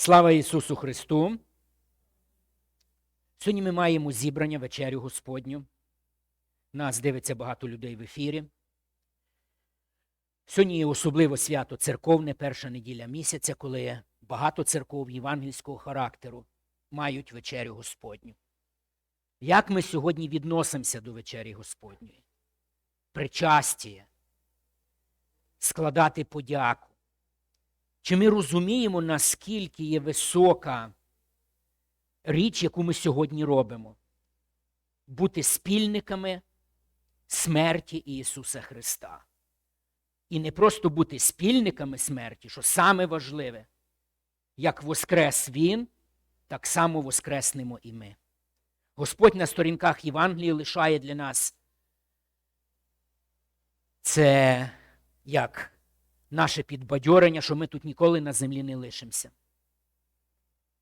Слава Ісусу Христу! Сьогодні ми маємо зібрання вечерю Господню. Нас дивиться багато людей в ефірі. Сьогодні є особливо свято церковне, перша неділя місяця, коли багато церков євангельського характеру мають вечерю Господню. Як ми сьогодні відносимося до вечері Господньої? Причастіє, складати подяку. Чи ми розуміємо, наскільки є висока річ, яку ми сьогодні робимо? Бути спільниками смерті Ісуса Христа. І не просто бути спільниками смерті, що саме важливе, як воскрес Він, так само воскреснемо і ми. Господь на сторінках Євангелії лишає для нас це як наше підбадьорення, що ми тут ніколи на землі не лишимося.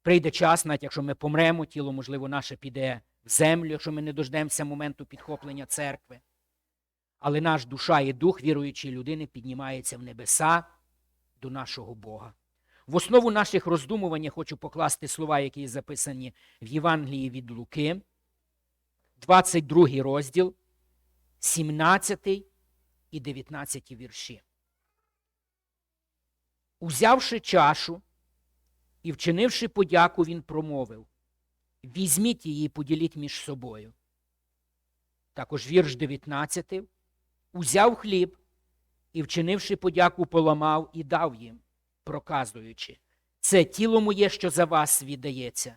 Прийде час, навіть якщо ми помремо, тіло, можливо, наше піде в землю, якщо ми не дождемося моменту підхоплення церкви. Але наш душа і дух віруючої людини піднімається в небеса до нашого Бога. В основу наших роздумувань я хочу покласти слова, які записані в Євангелії від Луки, 22 розділ, 17 і 19 вірші. Узявши чашу і вчинивши подяку, він промовив Візьміть її поділіть між собою. Також вірш 19. Узяв хліб і, вчинивши подяку, поламав і дав їм, проказуючи це тіло моє, що за вас віддається,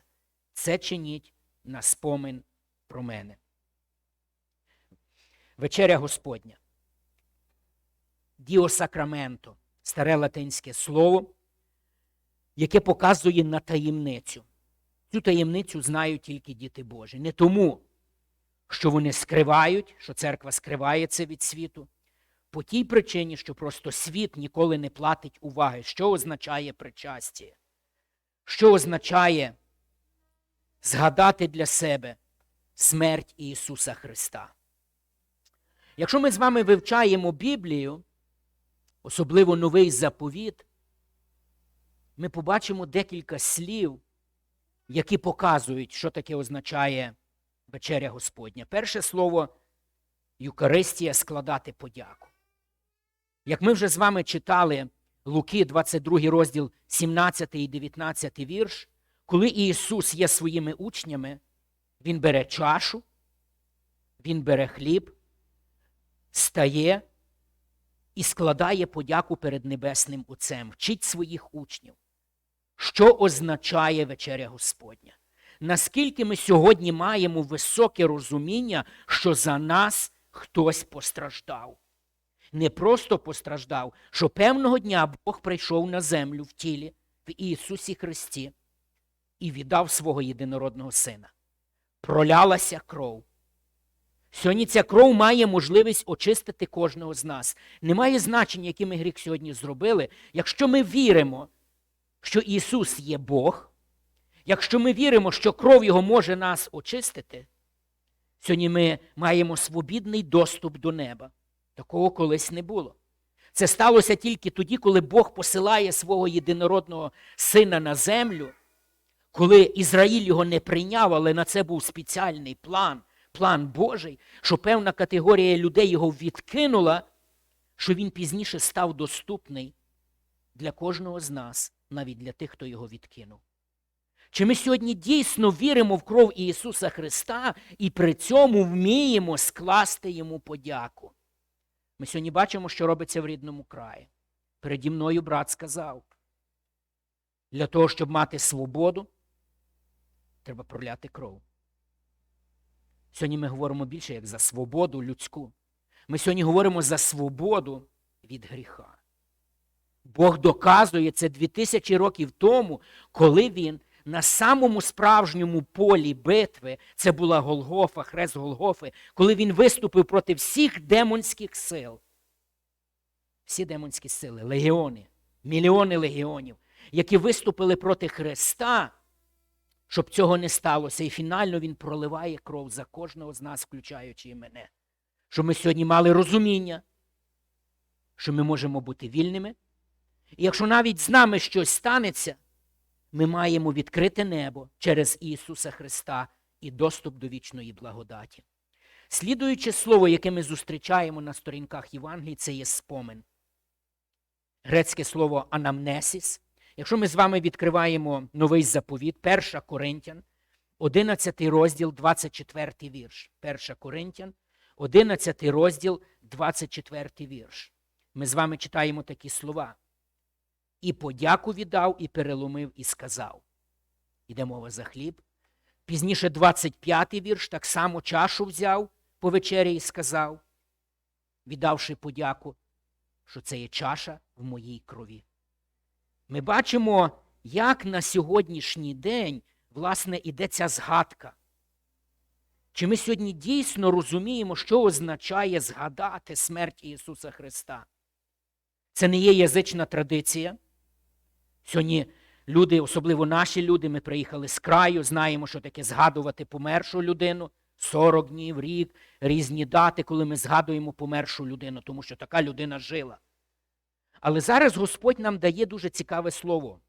це чиніть на спомин про мене. Вечеря Господня. Діо Сакраменто старе латинське слово, яке показує на таємницю. Цю таємницю знають тільки діти Божі. Не тому, що вони скривають, що церква скриває це від світу, по тій причині, що просто світ ніколи не платить уваги, що означає причастя, що означає згадати для себе смерть Ісуса Христа. Якщо ми з вами вивчаємо Біблію, особливо новий заповіт, ми побачимо декілька слів, які показують, що таке означає вечеря Господня. Перше слово Юкаристія складати подяку. Як ми вже з вами читали Луки, 22 розділ, 17 і 19 вірш, коли Ісус є своїми учнями, Він бере чашу, Він бере хліб, стає і складає подяку перед Небесним Отцем, вчить своїх учнів, що означає вечеря Господня. Наскільки ми сьогодні маємо високе розуміння, що за нас хтось постраждав. Не просто постраждав, що певного дня Бог прийшов на землю в тілі в Ісусі Христі і віддав свого єдинородного Сина. Пролялася кров. Сьогодні ця кров має можливість очистити кожного з нас. Немає значення, який ми гріх сьогодні зробили. Якщо ми віримо, що Ісус є Бог, якщо ми віримо, що кров Його може нас очистити, сьогодні ми маємо свобідний доступ до неба. Такого колись не було. Це сталося тільки тоді, коли Бог посилає свого єдинородного сина на землю, коли Ізраїль його не прийняв, але на це був спеціальний план план Божий, що певна категорія людей його відкинула, що він пізніше став доступний для кожного з нас, навіть для тих, хто його відкинув. Чи ми сьогодні дійсно віримо в кров Ісуса Христа і при цьому вміємо скласти йому подяку? Ми сьогодні бачимо, що робиться в рідному краї. Переді мною брат сказав: для того, щоб мати свободу, треба проляти кров. Сьогодні ми говоримо більше як за свободу людську. Ми сьогодні говоримо за свободу від гріха. Бог доказує це 2000 років тому, коли він на самому справжньому полі битви, це була Голгофа, хрест Голгофи, коли він виступив проти всіх демонських сил. Всі демонські сили, легіони, мільйони легіонів, які виступили проти Христа щоб цього не сталося. І фінально Він проливає кров за кожного з нас, включаючи і мене. Щоб ми сьогодні мали розуміння, що ми можемо бути вільними. І якщо навіть з нами щось станеться, ми маємо відкрите небо через Ісуса Христа і доступ до вічної благодаті. Слідуюче слово, яке ми зустрічаємо на сторінках Євангелії, це є спомин. Грецьке слово анамнесіс. Якщо ми з вами відкриваємо новий заповіт, 1 Коринтян, 11 розділ, 24 вірш. 1 Коринтян, 11 розділ, 24 вірш. Ми з вами читаємо такі слова. І подяку віддав, і переломив, і сказав. Іде мова за хліб. Пізніше 25-й вірш, так само чашу взяв по вечері і сказав, віддавши подяку, що це є чаша в моїй крові. Ми бачимо, як на сьогоднішній день, власне, іде ця згадка. Чи ми сьогодні дійсно розуміємо, що означає згадати смерть Ісуса Христа? Це не є язична традиція. Сьогодні люди, особливо наші люди, ми приїхали з краю, знаємо, що таке згадувати помершу людину. 40 днів, рік, різні дати, коли ми згадуємо помершу людину, тому що така людина жила. Але зараз Господь нам дає дуже цікаве слово.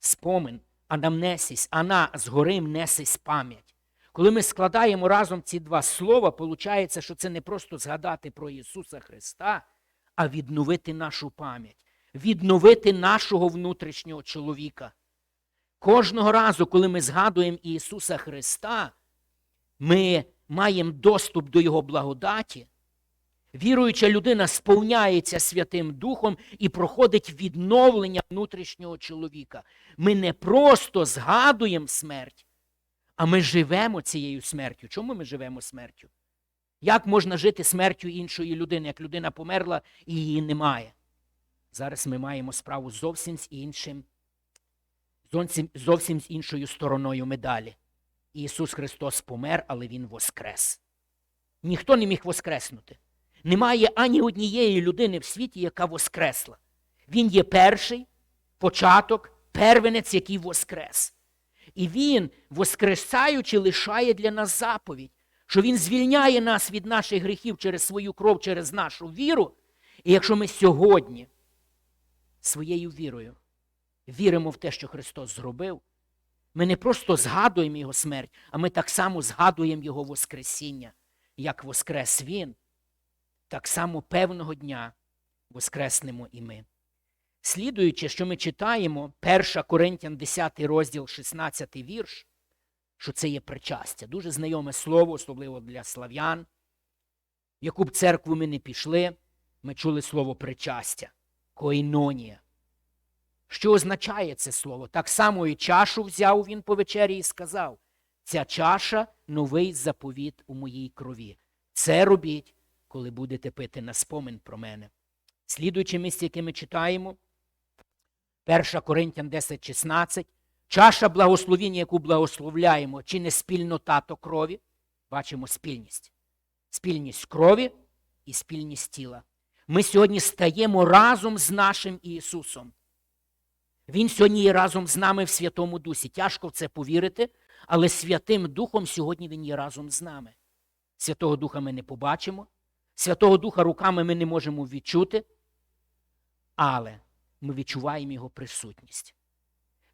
Спомин, анамнесіс, ана згори мнесись пам'ять. Коли ми складаємо разом ці два слова, виходить, що це не просто згадати про Ісуса Христа, а відновити нашу пам'ять, відновити нашого внутрішнього чоловіка. Кожного разу, коли ми згадуємо Ісуса Христа, ми маємо доступ до Його благодаті. Віруюча людина сповняється Святим Духом і проходить відновлення внутрішнього чоловіка. Ми не просто згадуємо смерть, а ми живемо цією смертю. Чому ми живемо смертю? Як можна жити смертю іншої людини, як людина померла і її немає? Зараз ми маємо справу зовсім з іншим, зовсім, з іншою стороною медалі. Ісус Христос помер, але Він воскрес. Ніхто не міг воскреснути. Немає ані однієї людини в світі, яка воскресла. Він є перший початок, первенець, який воскрес. І Він, воскресаючи, лишає для нас заповідь, що Він звільняє нас від наших гріхів через свою кров, через нашу віру. І якщо ми сьогодні своєю вірою віримо в те, що Христос зробив, ми не просто згадуємо Його смерть, а ми так само згадуємо Його Воскресіння. Як воскрес Він, так само певного дня воскреснемо і ми. Слідуючи, що ми читаємо, 1 Коринтян 10 розділ, 16 вірш, що це є причастя. Дуже знайоме слово, особливо для слав'ян. В яку б церкву ми не пішли, ми чули слово причастя, коїнонія. Що означає це слово? Так само і чашу взяв він по вечері і сказав: ця чаша новий заповіт у моїй крові. Це робіть, коли будете пити на спомин про мене. Слідуючи місце, яке ми читаємо, 1 Коринтян 10, 16, чаша благословіння, яку благословляємо, чи не спільнота то крові, бачимо спільність. Спільність крові і спільність тіла. Ми сьогодні стаємо разом з нашим Ісусом. Він сьогодні є разом з нами в Святому Дусі. Тяжко в це повірити, але Святим Духом сьогодні Він є разом з нами. Святого Духа ми не побачимо, Святого Духа руками ми не можемо відчути, але ми відчуваємо Його присутність.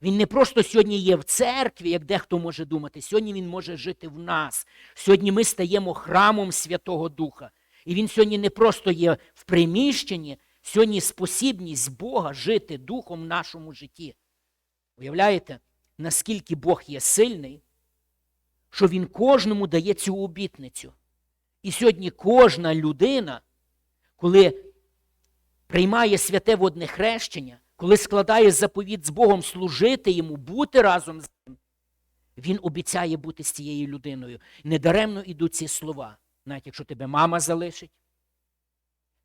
Він не просто сьогодні є в церкві, як дехто може думати, сьогодні Він може жити в нас. Сьогодні ми стаємо храмом Святого Духа. І Він сьогодні не просто є в приміщенні, сьогодні спосібність Бога жити духом в нашому житті. Уявляєте, наскільки Бог є сильний, що Він кожному дає цю обітницю. І сьогодні кожна людина, коли приймає святе водне хрещення, коли складає заповіт з Богом служити йому, бути разом з ним, він обіцяє бути з цією людиною. Недаремно йдуть ці слова, навіть якщо тебе мама залишить,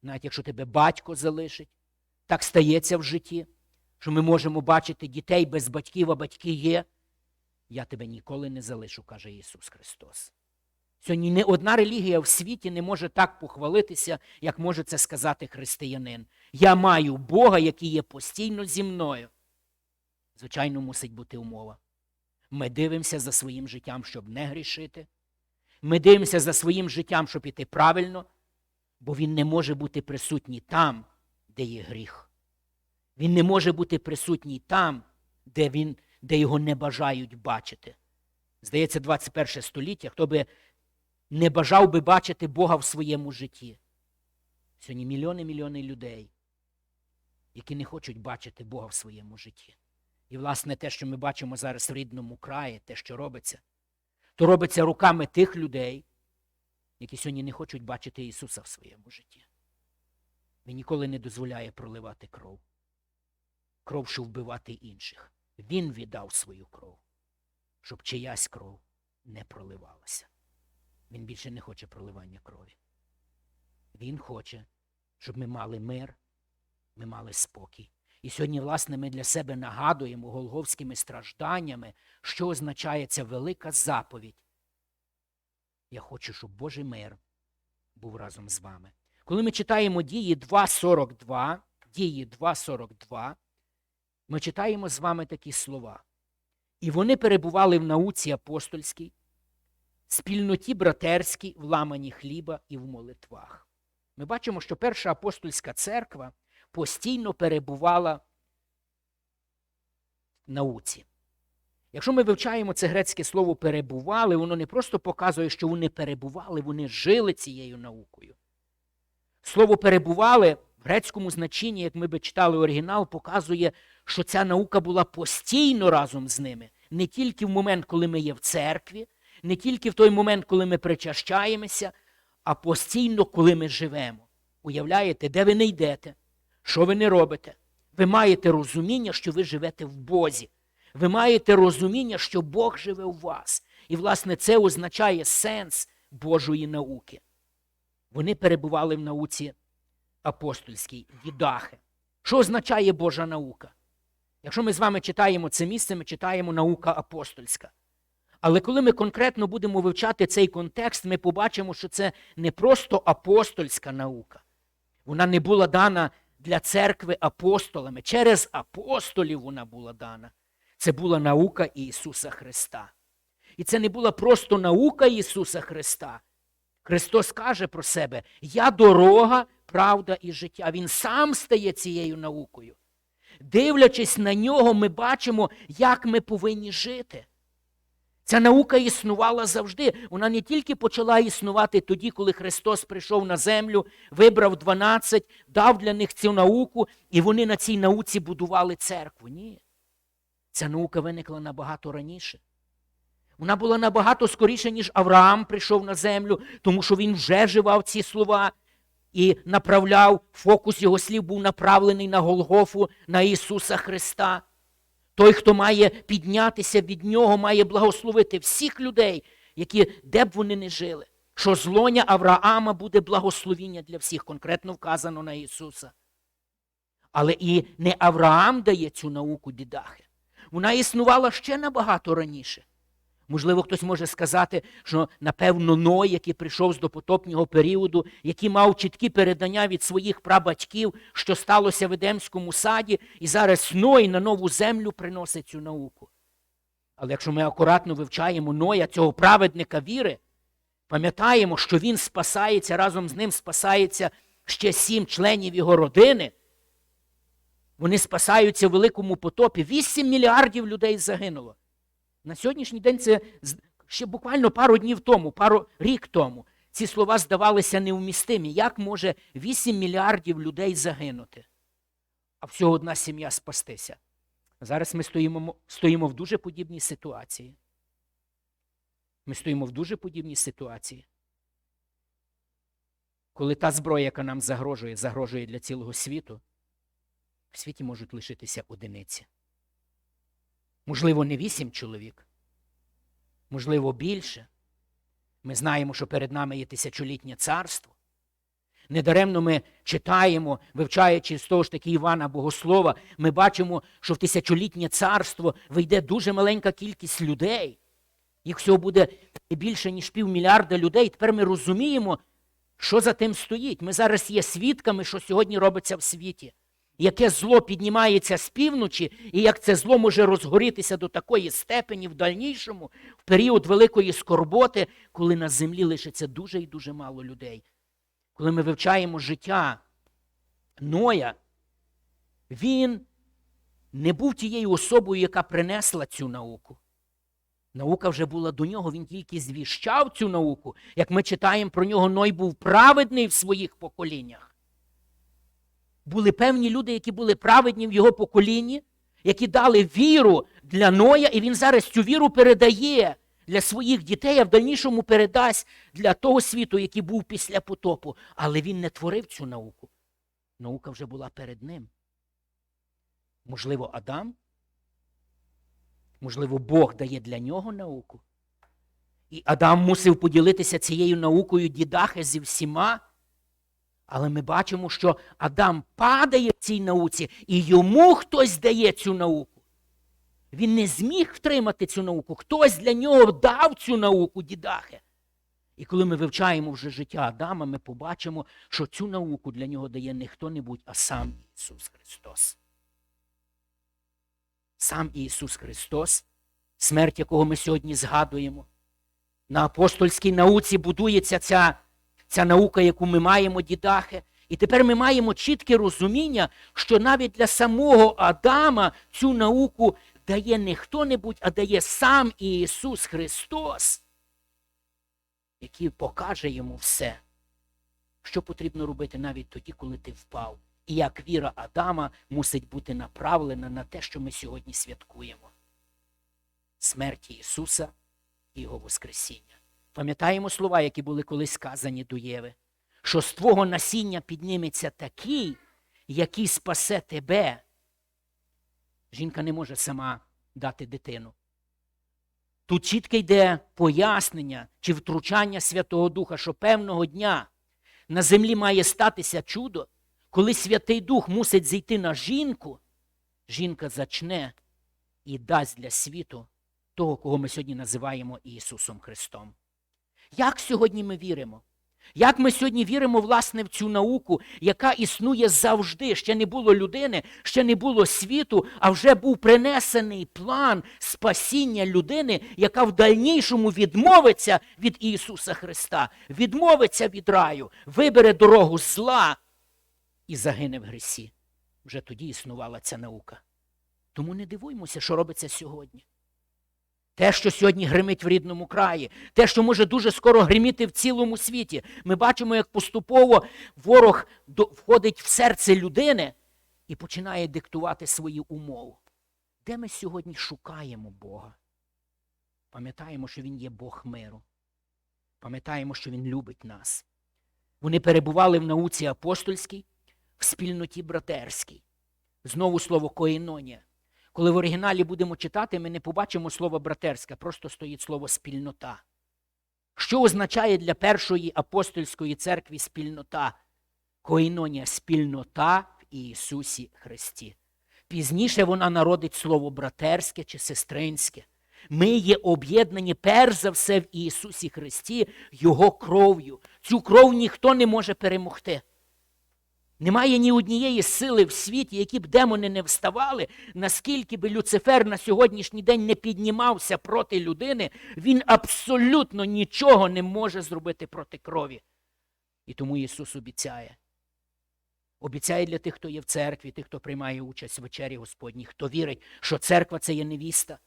навіть якщо тебе батько залишить, так стається в житті, що ми можемо бачити дітей без батьків, а батьки є. Я тебе ніколи не залишу, каже Ісус Христос. Сьогодні не одна релігія в світі не може так похвалитися, як може це сказати християнин. Я маю Бога, який є постійно зі мною. Звичайно, мусить бути умова. Ми дивимося за своїм життям, щоб не грішити. Ми дивимося за своїм життям, щоб іти правильно, бо він не може бути присутній там, де є гріх. Він не може бути присутній там, де він де його не бажають бачити. Здається, 21 століття, хто би не бажав би бачити Бога в своєму житті. Сьогодні мільйони мільйони людей, які не хочуть бачити Бога в своєму житті. І, власне, те, що ми бачимо зараз в рідному краї, те, що робиться, то робиться руками тих людей, які сьогодні не хочуть бачити Ісуса в своєму житті. Він ніколи не дозволяє проливати кров. Кров, щоб вбивати інших. Він віддав свою кров, щоб чиясь кров не проливалася. Він більше не хоче проливання крові. Він хоче, щоб ми мали мир, ми мали спокій. І сьогодні, власне, ми для себе нагадуємо голговськими стражданнями, що означає ця велика заповідь. Я хочу, щоб Божий мир був разом з вами. Коли ми читаємо дії 2.42, дії 2.42, ми читаємо з вами такі слова. І вони перебували в науці апостольській, спільноті братерській, в ламані хліба і в молитвах. Ми бачимо, що перша апостольська церква постійно перебувала в науці. Якщо ми вивчаємо це грецьке слово перебували, воно не просто показує, що вони перебували, вони жили цією наукою. Слово перебували в грецькому значенні, як ми би читали оригінал, показує, що ця наука була постійно разом з ними, не тільки в момент, коли ми є в церкві, не тільки в той момент, коли ми причащаємося, а постійно, коли ми живемо. Уявляєте, де ви не йдете, що ви не робите? Ви маєте розуміння, що ви живете в Бозі. Ви маєте розуміння, що Бог живе у вас. І, власне, це означає сенс Божої науки. Вони перебували в науці апостольській, дідахи. Що означає Божа наука? Якщо ми з вами читаємо це місце, ми читаємо наука апостольська. Але коли ми конкретно будемо вивчати цей контекст, ми побачимо, що це не просто апостольська наука. Вона не була дана для церкви апостолами. Через апостолів вона була дана. Це була наука Ісуса Христа. І це не була просто наука Ісуса Христа. Христос каже про себе: Я дорога, правда і життя. Він сам стає цією наукою. Дивлячись на нього, ми бачимо, як ми повинні жити. Ця наука існувала завжди. Вона не тільки почала існувати тоді, коли Христос прийшов на землю, вибрав 12, дав для них цю науку, і вони на цій науці будували церкву. Ні. Ця наука виникла набагато раніше. Вона була набагато скоріше, ніж Авраам прийшов на землю, тому що він вже живав ці слова і направляв, фокус його слів був направлений на Голгофу, на Ісуса Христа. Той, хто має піднятися від Нього, має благословити всіх людей, які, де б вони не жили. Що злоня Авраама буде благословіння для всіх, конкретно вказано на Ісуса. Але і не Авраам дає цю науку дідахи. Вона існувала ще набагато раніше. Можливо, хтось може сказати, що, напевно, Ной, який прийшов з допотопнього періоду, який мав чіткі передання від своїх прабатьків, що сталося в Едемському саді, і зараз Ной на нову землю приносить цю науку. Але якщо ми акуратно вивчаємо Ноя, цього праведника віри, пам'ятаємо, що він спасається, разом з ним спасається ще сім членів його родини. Вони спасаються в великому потопі. Вісім мільярдів людей загинуло. На сьогоднішній день це ще буквально пару днів тому, пару рік тому. Ці слова здавалися невмістимі. Як може 8 мільярдів людей загинути, а всього одна сім'я спастися? Зараз ми стоїмо, стоїмо в дуже подібній ситуації. Ми стоїмо в дуже подібній ситуації. Коли та зброя, яка нам загрожує, загрожує для цілого світу, в світі можуть лишитися одиниці. Можливо, не вісім чоловік, можливо, більше. Ми знаємо, що перед нами є тисячолітнє царство. Недаремно ми читаємо, вивчаючи з того ж таки Івана Богослова, ми бачимо, що в тисячолітнє царство вийде дуже маленька кількість людей. Їх всього буде більше, ніж півмільярда людей. Тепер ми розуміємо, що за тим стоїть. Ми зараз є свідками, що сьогодні робиться в світі яке зло піднімається з півночі, і як це зло може розгорітися до такої степені в дальнішому, в період великої скорботи, коли на землі лишиться дуже і дуже мало людей. Коли ми вивчаємо життя Ноя, він не був тією особою, яка принесла цю науку. Наука вже була до нього, він тільки звіщав цю науку. Як ми читаємо про нього, Ной був праведний в своїх поколіннях. Були певні люди, які були праведні в його поколінні, які дали віру для Ноя, і він зараз цю віру передає для своїх дітей, а в дальнішому передасть для того світу, який був після потопу. Але він не творив цю науку. Наука вже була перед ним. Можливо, Адам? Можливо, Бог дає для нього науку. І Адам мусив поділитися цією наукою дідахи зі всіма. Але ми бачимо, що Адам падає в цій науці, і йому хтось дає цю науку. Він не зміг втримати цю науку. Хтось для нього дав цю науку дідахи. І коли ми вивчаємо вже життя Адама, ми побачимо, що цю науку для нього дає не хто-небудь, а сам Ісус Христос. Сам Ісус Христос, смерть якого ми сьогодні згадуємо. На апостольській науці будується ця, ця наука, яку ми маємо, дідахи. І тепер ми маємо чітке розуміння, що навіть для самого Адама цю науку дає не хто-небудь, а дає сам Ісус Христос, який покаже йому все, що потрібно робити навіть тоді, коли ти впав. І як віра Адама мусить бути направлена на те, що ми сьогодні святкуємо. Смерті Ісуса і Його Воскресіння. Пам'ятаємо слова, які були колись сказані до Єви, що з твого насіння підніметься такий, який спасе тебе. Жінка не може сама дати дитину. Тут чітко йде пояснення чи втручання Святого Духа, що певного дня на землі має статися чудо, коли Святий Дух мусить зійти на жінку, жінка зачне і дасть для світу того, кого ми сьогодні називаємо Ісусом Христом. Як сьогодні ми віримо? Як ми сьогодні віримо, власне, в цю науку, яка існує завжди, ще не було людини, ще не було світу, а вже був принесений план спасіння людини, яка в дальнішому відмовиться від Ісуса Христа, відмовиться від раю, вибере дорогу зла і загине в гресі. Вже тоді існувала ця наука. Тому не дивуймося, що робиться сьогодні. Те, що сьогодні гримить в рідному краї, те, що може дуже скоро гриміти в цілому світі. Ми бачимо, як поступово ворог входить в серце людини і починає диктувати свої умови. Де ми сьогодні шукаємо Бога? Пам'ятаємо, що Він є Бог миру. Пам'ятаємо, що Він любить нас. Вони перебували в науці апостольській, в спільноті братерській. Знову слово коїнонія. Коли в оригіналі будемо читати, ми не побачимо слово братерська, просто стоїть слово спільнота. Що означає для першої апостольської церкви спільнота? Коїнонія спільнота в Ісусі Христі. Пізніше вона народить слово братерське чи сестринське. Ми є об'єднані перш за все в Ісусі Христі, Його кров'ю. Цю кров ніхто не може перемогти. Немає ні однієї сили в світі, які б демони не вставали, наскільки би Люцифер на сьогоднішній день не піднімався проти людини, він абсолютно нічого не може зробити проти крові. І тому Ісус обіцяє. Обіцяє для тих, хто є в церкві, тих, хто приймає участь в вечері Господній, хто вірить, що церква це є невіста,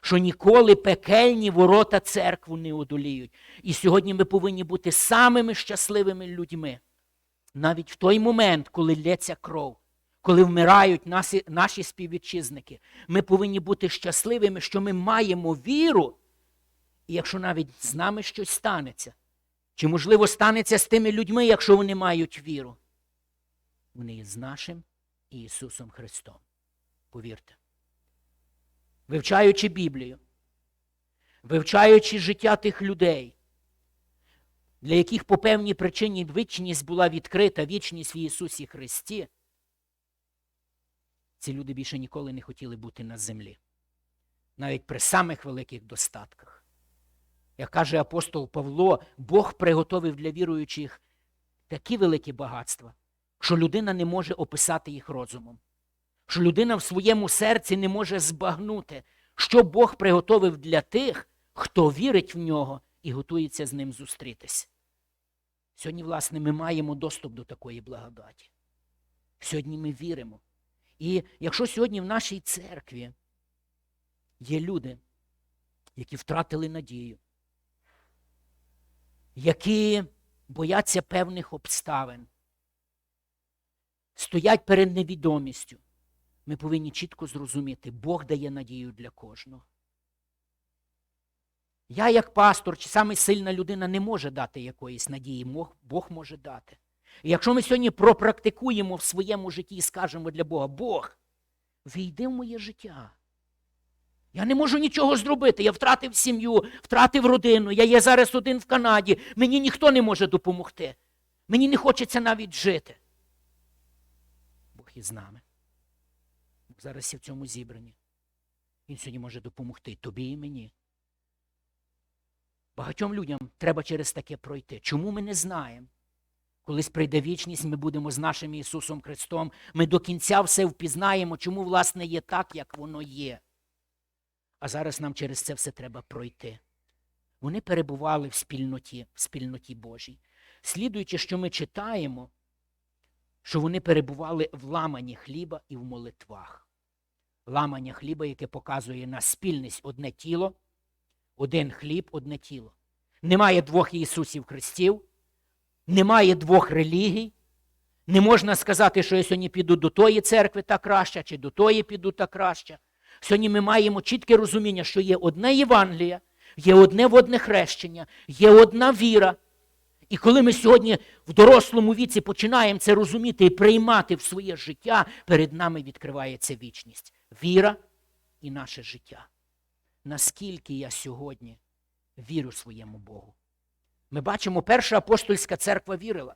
що ніколи пекельні ворота церкву не одоліють. І сьогодні ми повинні бути самими щасливими людьми навіть в той момент, коли лється кров, коли вмирають наші, наші співвітчизники, ми повинні бути щасливими, що ми маємо віру. І якщо навіть з нами щось станеться, чи, можливо, станеться з тими людьми, якщо вони мають віру, вони є з нашим Ісусом Христом. Повірте. Вивчаючи Біблію, вивчаючи життя тих людей, для яких по певній причині вічність була відкрита, вічність в Ісусі Христі, ці люди більше ніколи не хотіли бути на землі, навіть при самих великих достатках. Як каже апостол Павло, Бог приготовив для віруючих такі великі багатства, що людина не може описати їх розумом, що людина в своєму серці не може збагнути, що Бог приготовив для тих, хто вірить в нього і готується з ним зустрітись. Сьогодні, власне, ми маємо доступ до такої благодаті. Сьогодні ми віримо. І якщо сьогодні в нашій церкві є люди, які втратили надію, які бояться певних обставин, стоять перед невідомістю, ми повинні чітко зрозуміти, Бог дає надію для кожного. Я, як пастор, чи саме сильна людина, не може дати якоїсь надії, Бог, може дати. І якщо ми сьогодні пропрактикуємо в своєму житті і скажемо для Бога, Бог, війди в моє життя. Я не можу нічого зробити. Я втратив сім'ю, втратив родину. Я є зараз один в Канаді. Мені ніхто не може допомогти. Мені не хочеться навіть жити. Бог із нами. Зараз є в цьому зібранні. Він сьогодні може допомогти тобі і мені. Багатьом людям треба через таке пройти. Чому ми не знаємо? Колись прийде вічність, ми будемо з нашим Ісусом Христом. Ми до кінця все впізнаємо, чому, власне, є так, як воно є. А зараз нам через це все треба пройти. Вони перебували в спільноті, в спільноті Божій. Слідуючи, що ми читаємо, що вони перебували в ламанні хліба і в молитвах. Ламання хліба, яке показує на спільність одне тіло, один хліб, одне тіло. Немає двох Ісусів Христів, немає двох релігій. Не можна сказати, що я сьогодні піду до тої церкви та краще, чи до тої піду та краще. Сьогодні ми маємо чітке розуміння, що є одне Євангеліє, є одне водне хрещення, є одна віра. І коли ми сьогодні в дорослому віці починаємо це розуміти і приймати в своє життя, перед нами відкривається вічність. Віра і наше життя. Наскільки я сьогодні вірю своєму Богу? Ми бачимо, перша апостольська церква вірила.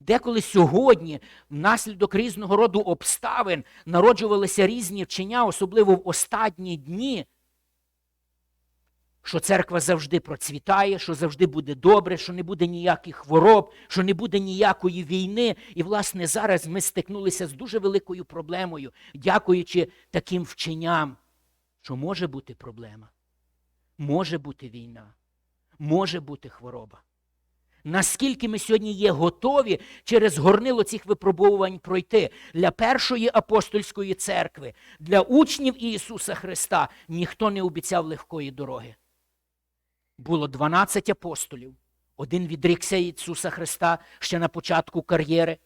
Деколи сьогодні, внаслідок різного роду обставин, народжувалися різні вчення, особливо в останні дні, що церква завжди процвітає, що завжди буде добре, що не буде ніяких хвороб, що не буде ніякої війни. І, власне, зараз ми стикнулися з дуже великою проблемою, дякуючи таким вченням, що може бути проблема, може бути війна, може бути хвороба. Наскільки ми сьогодні є готові через горнило цих випробовувань пройти для першої апостольської церкви, для учнів Ісуса Христа ніхто не обіцяв легкої дороги. Було 12 апостолів. Один відрікся Ісуса Христа ще на початку кар'єри,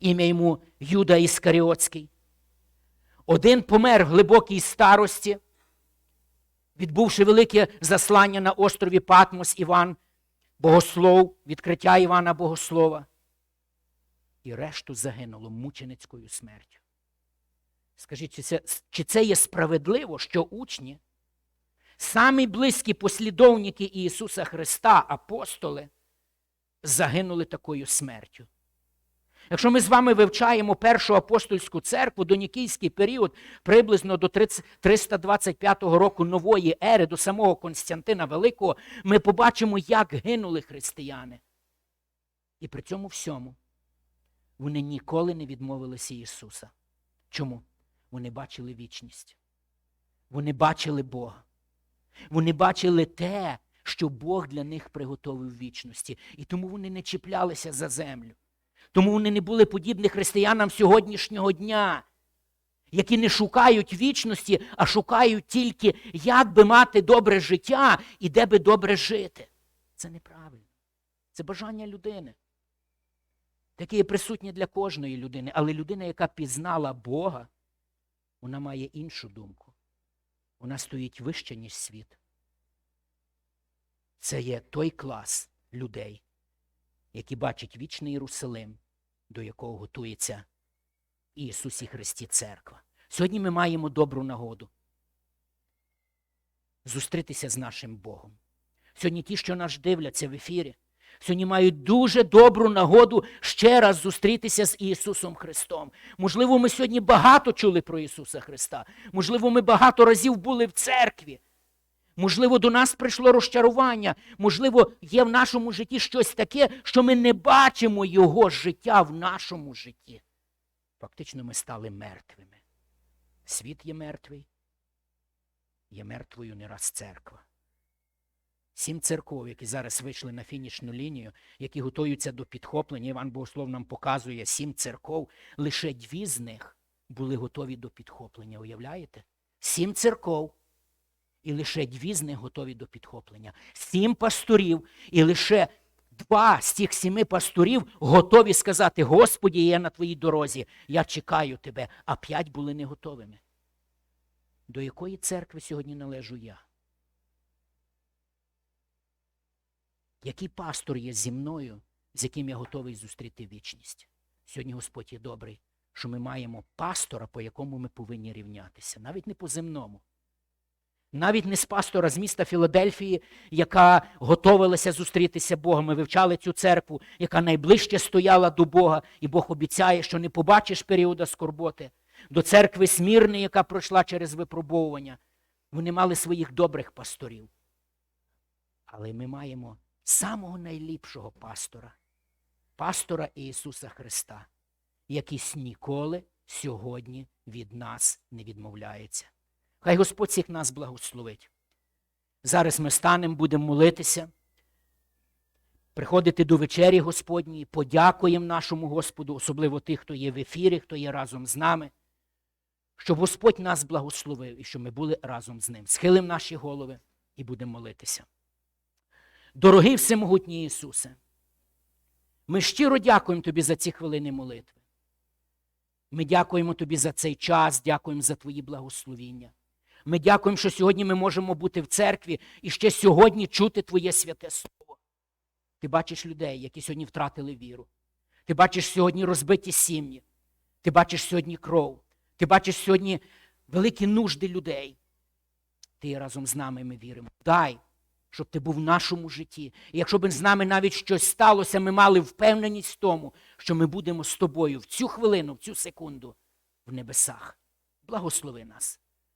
ім'я йому Юда Іскаріотський. Один помер в глибокій старості, відбувши велике заслання на острові Патмос Іван. Богослов, відкриття Івана Богослова. І решту загинуло мученицькою смертю. Скажіть, чи це, чи це є справедливо, що учні, самі близькі послідовники Ісуса Христа, апостоли, загинули такою смертю? Якщо ми з вами вивчаємо першу апостольську церкву до Нікійський період, приблизно до 30, 325 року нової ери, до самого Константина Великого, ми побачимо, як гинули християни. І при цьому всьому вони ніколи не відмовилися Ісуса. Чому? Вони бачили вічність. Вони бачили Бога. Вони бачили те, що Бог для них приготовив в вічності. І тому вони не чіплялися за землю. Тому вони не були подібні християнам сьогоднішнього дня, які не шукають вічності, а шукають тільки, як би мати добре життя і де би добре жити. Це неправильно. Це бажання людини. Таке є присутнє для кожної людини, але людина, яка пізнала Бога, вона має іншу думку. Вона стоїть вище, ніж світ. Це є той клас людей, які бачать вічний Єрусалим, до якого готується Ісусі Христі Церква. Сьогодні ми маємо добру нагоду зустрітися з нашим Богом. Сьогодні ті, що нас дивляться в ефірі, сьогодні мають дуже добру нагоду ще раз зустрітися з Ісусом Христом. Можливо, ми сьогодні багато чули про Ісуса Христа. Можливо, ми багато разів були в церкві. Можливо, до нас прийшло розчарування, можливо, є в нашому житті щось таке, що ми не бачимо Його життя в нашому житті. Фактично, ми стали мертвими. Світ є мертвий, є мертвою не раз церква. Сім церков, які зараз вийшли на фінішну лінію, які готуються до підхоплення. Іван Богослов нам показує сім церков. Лише дві з них були готові до підхоплення. Уявляєте? Сім церков. І лише дві з них готові до підхоплення. Сім пасторів, і лише два з цих сіми пасторів готові сказати: Господі, я на твоїй дорозі, я чекаю тебе, а п'ять були не готовими. До якої церкви сьогодні належу я? Який пастор є зі мною, з яким я готовий зустріти вічність? Сьогодні Господь є добрий, що ми маємо пастора, по якому ми повинні рівнятися, навіть не по земному. Навіть не з пастора з міста Філадельфії, яка готовилася зустрітися Богом. Ми вивчали цю церкву, яка найближче стояла до Бога, і Бог обіцяє, що не побачиш періода скорботи. До церкви Смірни, яка пройшла через випробовування. Вони мали своїх добрих пасторів. Але ми маємо самого найліпшого пастора, пастора Ісуса Христа, який ніколи сьогодні від нас не відмовляється. Хай Господь всіх нас благословить. Зараз ми станемо, будемо молитися, приходити до вечері Господньої, подякуємо нашому Господу, особливо тих, хто є в ефірі, хто є разом з нами, щоб Господь нас благословив і щоб ми були разом з Ним. Схилимо наші голови і будемо молитися. Дорогий всемогутній Ісусе, ми щиро дякуємо Тобі за ці хвилини молитви. Ми дякуємо Тобі за цей час, дякуємо за Твої благословіння. Ми дякуємо, що сьогодні ми можемо бути в церкві і ще сьогодні чути Твоє святе Слово. Ти бачиш людей, які сьогодні втратили віру. Ти бачиш сьогодні розбиті сім'ї. Ти бачиш сьогодні кров. Ти бачиш сьогодні великі нужди людей. Ти разом з нами ми віримо. Дай, щоб ти був в нашому житті. І якщо б з нами навіть щось сталося, ми мали впевненість в тому, що ми будемо з тобою в цю хвилину, в цю секунду в небесах. Благослови нас.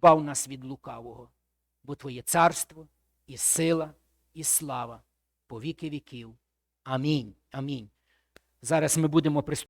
збав нас від лукавого, бо Твоє царство і сила, і слава по віки віків. Амінь. Амінь. Зараз ми будемо приступати.